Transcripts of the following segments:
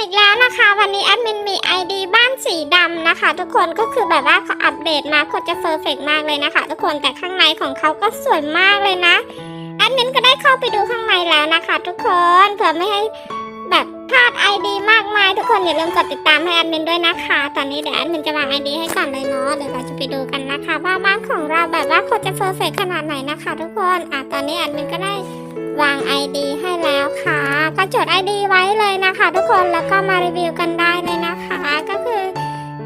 อีกแล้วนะคะ วันนี้แอดมินมี ID บ้านสีดำนะคะ ทุกคนก็คือแบบว่าเขาอัปเดตมาโคตรจะเฟอร์เฟกมากเลยนะคะ ทุกคนแต่ข้างในของเขาก็สวยมากเลยนะแอดมินก็ได้เข้าไปดูข้างในแล้วนะคะ ทุกคนเผื่อไม่ให้แบบพลาด ID มากมาย ทุกคนอย่าลืมกดติดตามให้แอดมินด้วยนะคะ ตอนนี้เดี๋ยวแอดมินจะวาง ID ให้ก่อนเลยเนาะเดี๋ยวเราจะไปดูกันนะคะ ว่าบ้านของเราแบบว่าโคตรจะเฟอร์เฟกขนาดไหนนะคะ ทุกคนอะตอนนี้แอดมินก็ได้ วาง ID ให้แล้วค่ะ ก็จด ID ไว้เลยนะคะ ทุกคนแล้วก็มารีวิวกันได้เลยนะคะ ก็คือ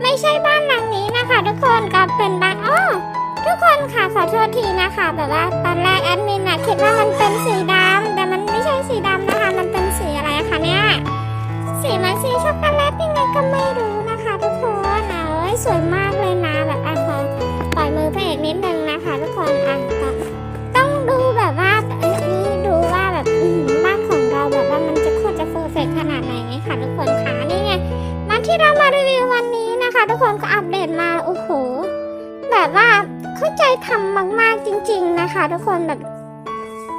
ไม่ใช่บ้านหลังนี้นะคะ ทุกคนก็เป็นบ้านอ้อทุกคนค่ะขอโทษทีนะคะ แบบว่าตอนแรกแอดมินอะคิดว่ามันเป็นสีดำแต่มันไม่ใช่สีดำนะคะ มันเป็นสีอะไรคะเนี่ยสีมันสีช็อกโกแลตยังไงก็ไม่รู้ แบบ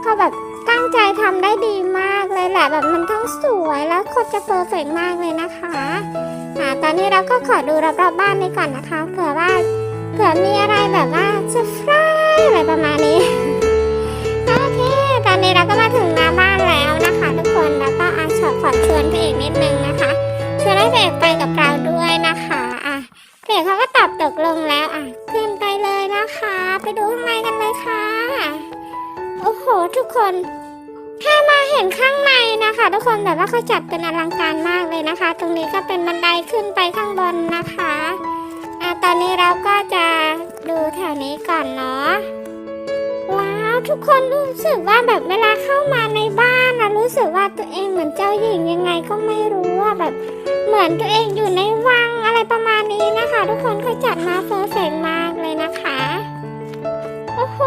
ก็แบบตั้งใจทำได้ดีมากเลยแหละแบบมันทั้งสวยแล้วโคตรจะเพอร์เฟกมากเลยนะคะอ่าตอนนี้เราก็ขอดูรอบๆบ้านนี้ก่อนนะคะเผื่อว่าเผื่อมีอะไรแบบว่าเซอร์ไพรส์อะไรประมาณนี้โอเคตอนนี้เราก็มาถึงหน้าบ้านแล้วนะคะ ทุกคนแล้วก็อาชอขอชวนพระเอกนิดนึงนะคะชวนให้พระเอกไปกับเราด้วยนะคะอะพระเอกเขาก็ คนแค่มาเห็นข้างในนะคะ ทุกคนแบบว่าเขาจัดเป็นอลังการมากเลยนะคะ ตรงนี้ก็เป็นบันไดขึ้นไปข้างบนนะคะอะตอนนี้เราก็จะดูแถวนี้ก่อนเนาะว้าวทุกคนรู้สึกว่าแบบเวลาเข้ามาในบ้านนะรู้สึกว่าตัวเองเหมือนเจ้าหญิงยังไงก็ไม่รู้ว่าแบบเหมือนตัวเองอยู่ในวังอะไรประมาณนี้นะคะ ทุกคนเขาจัดมาเพอร์เฟกต์มากเลยนะคะ โห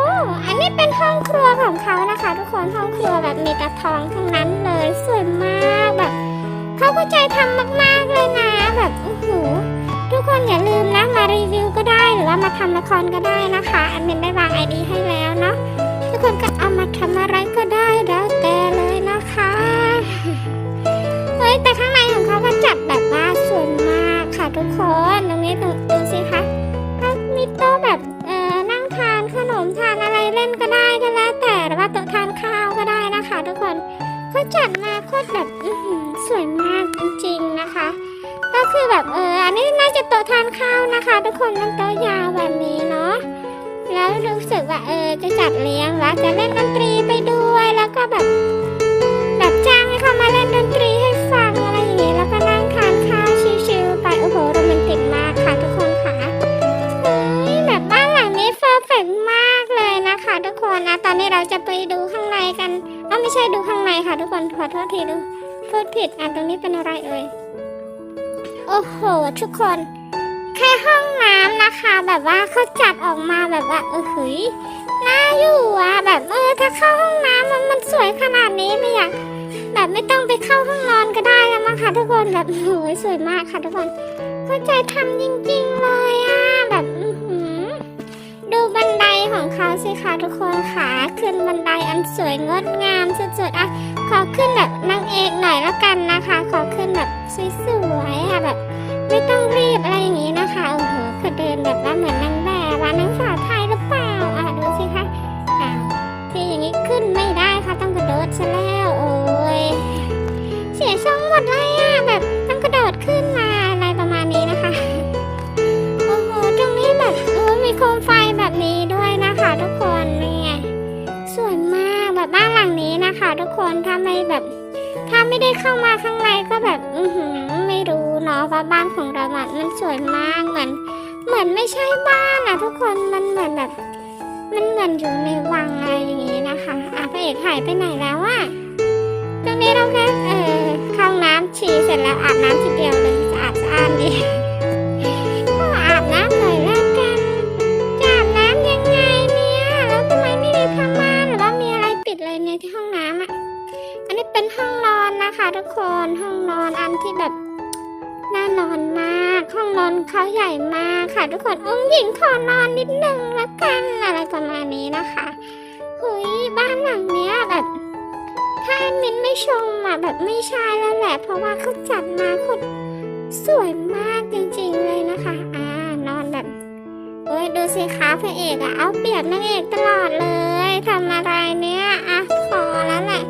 อันนี้เป็นห้องครัวของเขานะคะ ทุกคน ห้องครัวแบบมีแตะทองทั้งนั้นเลย สวยมากแบบเขาเข้าใจทำมากๆเลยนะ แบบโอ้โหทุกคนอย่าลืมนะมารีวิวก็ได้หรือว่ามาทำละครก็ได้นะคะ อันเป็นได้วางไอดีให้แล้วเนาะ ทุกคนก็เอามาทำอะไรก็ได้แล้วแต่เลยนะคะ เฮ้ยแต่ข้างในของเขาก็จัดแบบว่าสวยมากค่ะทุกคนตรงนี้ดูดูสิ ตรแบบสวยมากจริงๆนะคะ ก็คือแบบเอออันนี้น่าจะโต๊ะทานข้าวนะคะ ทุกคนมันโต๊ะยาวแบบนี้เนาะแล้วรู้สึกว่าเออจะจัดเลี้ยงแล้วจะเล่นดนตรีไปด้วยแล้วก็แบบแบบจ้างให้เขามาเล่นดนตรีให้ฟังอะไรอย่างนี้แล้วก็นั่งทานข้าวชิลๆไปโอ้โหโรแมนติกมากค่ะทุกคนค่ะเฮ้ยแบบบ้านหลังนี้เฟอร์เฟกมากเลยนะคะ ทุกคนนะตอนนี้เราจะไปดูข้างในกัน ไม่ใช่ดูข้างในค่ะ ทุกคนขอโทษทีดูพูดผิดอะตรงนี้เป็นอะไรเอ่ยโอ้โห ทุกคน แค่ห้องน้ำนะคะ แบบว่าเขาจัดออกมาแบบว่าเออเฮ้ยน่าอยู่อะแบบเออถ้าเข้าห้องน้ำมันมันสวยขนาดนี้ไม่อยากแบบไม่ต้องไปเข้าห้องนอนก็ได้แล้วมั้งคะทุกคนแบบโอ้ยสวยมากค่ะทุกคนเข้าใจทำจริงๆเลยอะ ดูบันไดของเขาสิคะทุกคนขาขึ้นบันไดอันสวยงดงามสุดๆอะขอขึ้นแบบนางเอกหน่อยละกันนะคะ ขอขึ้นแบบสวยๆอะแบบ ไม่ต้องรีบอะไรอย่างนี้นะคะโอ้โหคือเดินแบบว่าเหมือนนางแบบว่านางสาวไทยหรือเปล่าอะดูสิคะอ้าวที่อย่างนี้ขึ้นไม่ได้ค่ะต้องกระโดดซะแล้วโอ้ยเสียช่องหมดเลยอะแบบ แบบมันเหมือนอยู่ในวังอะไรอย่างนี้นะคะอะพระเอกหายไปไหนแล้วอะตรงนี้เราแค่เออเข้าน้ำฉี่เสร็จแล้วอาบน้ำทีเดียวเลยสะอาดสะอาดดีก็อาบน้ำหน่อยแล้วกันจะอาบน้ำยังไงเนี่ยแล้วทำไมไม่ได้ทำมานหรือว่ามีอะไรปิดเลยในที่ห้องน้ำอะอันนี้เป็นห้องนอนนะคะ ทุกคนห้องนอนอันที่แบบ น่านอนมาก ห้องนอนเขาใหญ่มากค่ะ ทุกคนองค์หญิงขอนอนนิดนึงละกันอะไรประมาณนี้นะคะหุยบ้านหลังเนี้ยแบบ ถ้ามินไม่ชมอะแบบไม่ใช่แล้วแหละ เพราะว่าเขาจัดมาโคสวยมากจริงๆเลยนะคะอ่านอนแบบโอ้ยดูสิคะพระเอกอะเอาเปรียบนางเอกตลอดเลยทำอะไรเนี่ยอะพอแล้วแหละ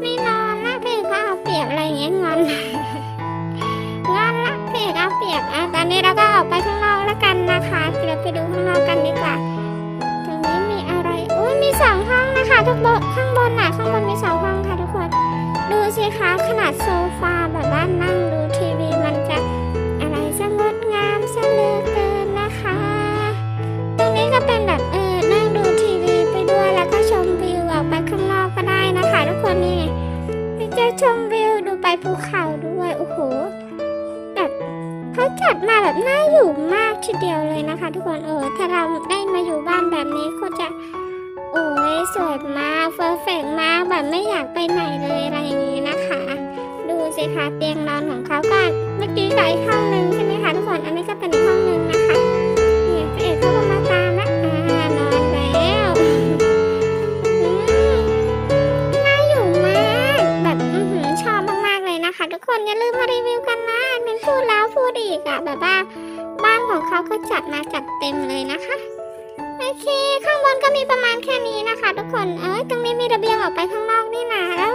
ไม่นอนละพระเอกเอาเปรียบอะไรเงี้ยงอน ปียกอะตอนนี้เราก็ออกไปข้างนอกแล้วกันนะคะเดี๋ยวไปดูข้างนอกกันดีกว่า ตรงนี้มีอะไร อุ้ยมีสองห้องนะคะทุกโบข้างบนน่ะข้างบนมีสองห้องค่ะทุกคน ดูสิคะขนาดโซฟาแบบบ้านนั่งดูับมาแบบน่าอยู่มากทีเดียวเลยนะคะ ทุกคนเออถ้าเราได้มาอยู่บ้านแบบนี้ก็จะโอ้ยสวยมากเฟอร์เฟกมากแบบไม่อยากไปไหนเลยอะไรอย่างนี้นะคะ ดูสิคะเตียงนอนของเขาก็เมื่อกี้กับอีกห้องหนึ่งใช่ไหมคะทุกคนอันนี้ก็เป็นอีกห้องหนึ่ง คนอย่าลืมมารีวิวกันนะอันนี้พูดแล้วพูดอีกอะแบบว่าบ้านของเขาก็จัดมาจัดเต็มเลยนะคะโอเค ข้างบนก็มีประมาณแค่นี้นะคะ ทุกคนเอ้ยตรงนี้มีระเบียงออกไปข้างนอกนี่นะแล้ว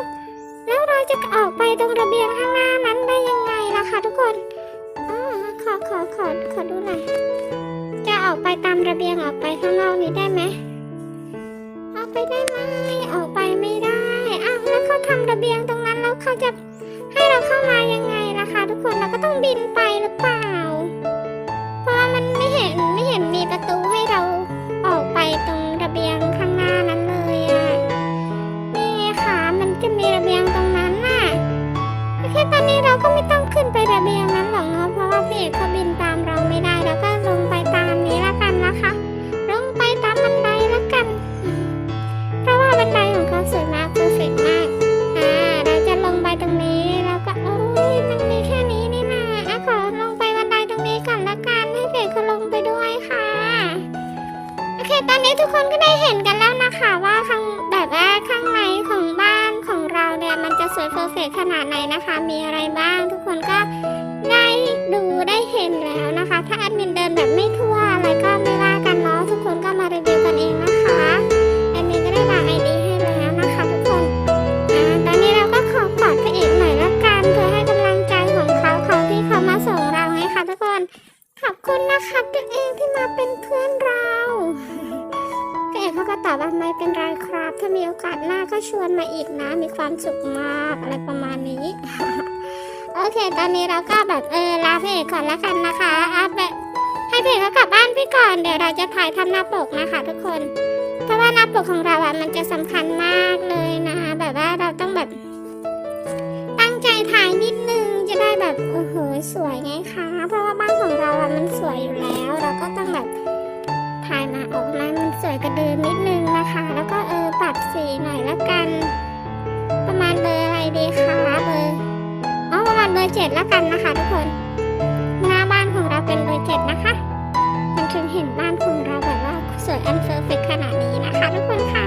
แล้วเราจะออกไปตรงระเบียงข้างหน้านั้นได้ยังไงล่ะคะทุกคนอ๋อขอขอขอขอดูหน่อยจะออกไปตามระเบียงออกไปข้างนอกนี้ได้ไหมออกไปได้ไหมออกไปไม่ได้อ้าวแล้วเขาทำระเบียงตรงนั้นแล้วเขาจะ เข้ามายังไงล่ะคะทุกคนเราก็ต้องบินไปหรือเปล่า เพราะว่ามันไม่เห็นไม่เห็นมีประตูให้เรา มีอะไรบ้าง ทุกคนก็ได้ดูได้เห็นแล้วนะคะ ถ้าแอดมินเดินแบบไม่ทั่วอะไรก็ไม่ว่ากันเนาะทุกคนก็มารีวิวกันเองนะคะแอดมินก็ได้วางไอดีให้แล้วนะคะทุกคนอ่าตอนนี้เราก็ขอกอดพระเอกหน่อยละกันเพื่อให้กำลังใจของเขาเขาที่เขามาส่งเราไงค่ะทุกคนขอบคุณนะคะตัวเองที่มาเป็นเพื่อนเราพี่เอกเขาก็ตอบว่าไม่เป็นไรครับ ถ้ามีโอกาสหน้าก็ชวนมาอีกนะ มีความสุขมากอะไรประมาณนี้ โอเค ตอนนี้เราก็แบบเออลาพี่เอกก่อนละกันนะคะอัพแบบให้พี่เอกเขากลับบ้านพี่ก่อน เดี๋ยวเราจะถ่ายทำหน้าปกนะคะทุกคน เพราะว่าหน้าปกของเราอะมันจะสำคัญมากเลยนะคะ แบบว่าเราต้องแบบ ตั้งใจถ่ายนิดนึงจะได้แบบโอ้โหสวยไงคะ เพราะว่าบ้านของเราอะมันสวยอยู่แล้ว เราก็ต้องแบบถ่ายมาออกมามันสวยกระเดิมนิดนึงนะคะ แล้วก็เออปรับสีหน่อยละกัน ประมาณเบอร์อะไรดีคะ เบอร์เจ็ดแล้วกันนะคะ ทุกคน หน้าบ้านของเราเป็นเบอร์เจ็ดนะคะ มันถึงเห็นบ้านของเราแบบว่าสวยอันเฟอร์เฟกขนาดนี้นะคะ ทุกคนคะ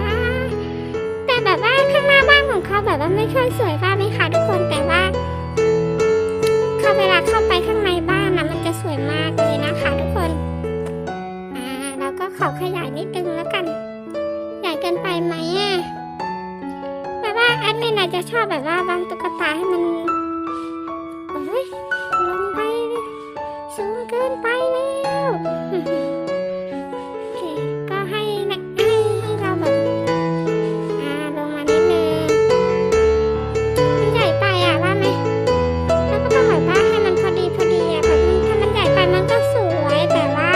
แต่แบบว่าข้างหน้าบ้านของเขาแบบว่าไม่ค่อยสวยบ้างไหมคะทุก เกินไปแล้วก็ให้นะให้ให้เราแบบอ่าลงมานิดนึงมันใหญ่ไปอะว่าไหมแล้วก็ต้องแบบว่าให้มันพอดีพอดีอะแบบมันถ้ามันใหญ่ไปมันก็สวยแต่ว่า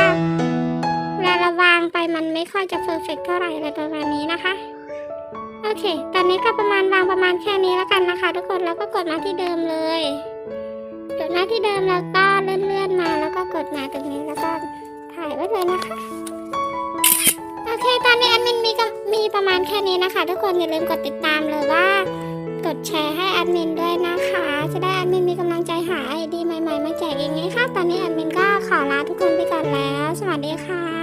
เวลาเราวางไปมันไม่ค่อยจะเพอร์เฟกเท่าไหร่อะไรประมาณนี้นะคะโอเค ตอนนี้ก็ประมาณวางประมาณแค่นี้แล้วกันนะคะ ทุกคนแล้วก็กดมาที่เดิมเลย กดมาที่เดิมแล้วก็ เลื่อนๆมาแล้วก็กดมาตรงนี้แล้วก็ถ่ายไว้เลยนะคะ โอเคตอนนี้แอดมินมีก็มีประมาณแค่นี้นะคะ ทุกคนอย่าลืมกดติดตามหรือว่ากดแชร์ให้แอดมินด้วยนะคะ จะได้แอดมินมีกำลังใจหาไอดีใหม่ๆ มาแจกเองไงคะตอนนี้แอดมินก็ขอลาทุกคนไปก่อนแล้ว สวัสดีค่ะ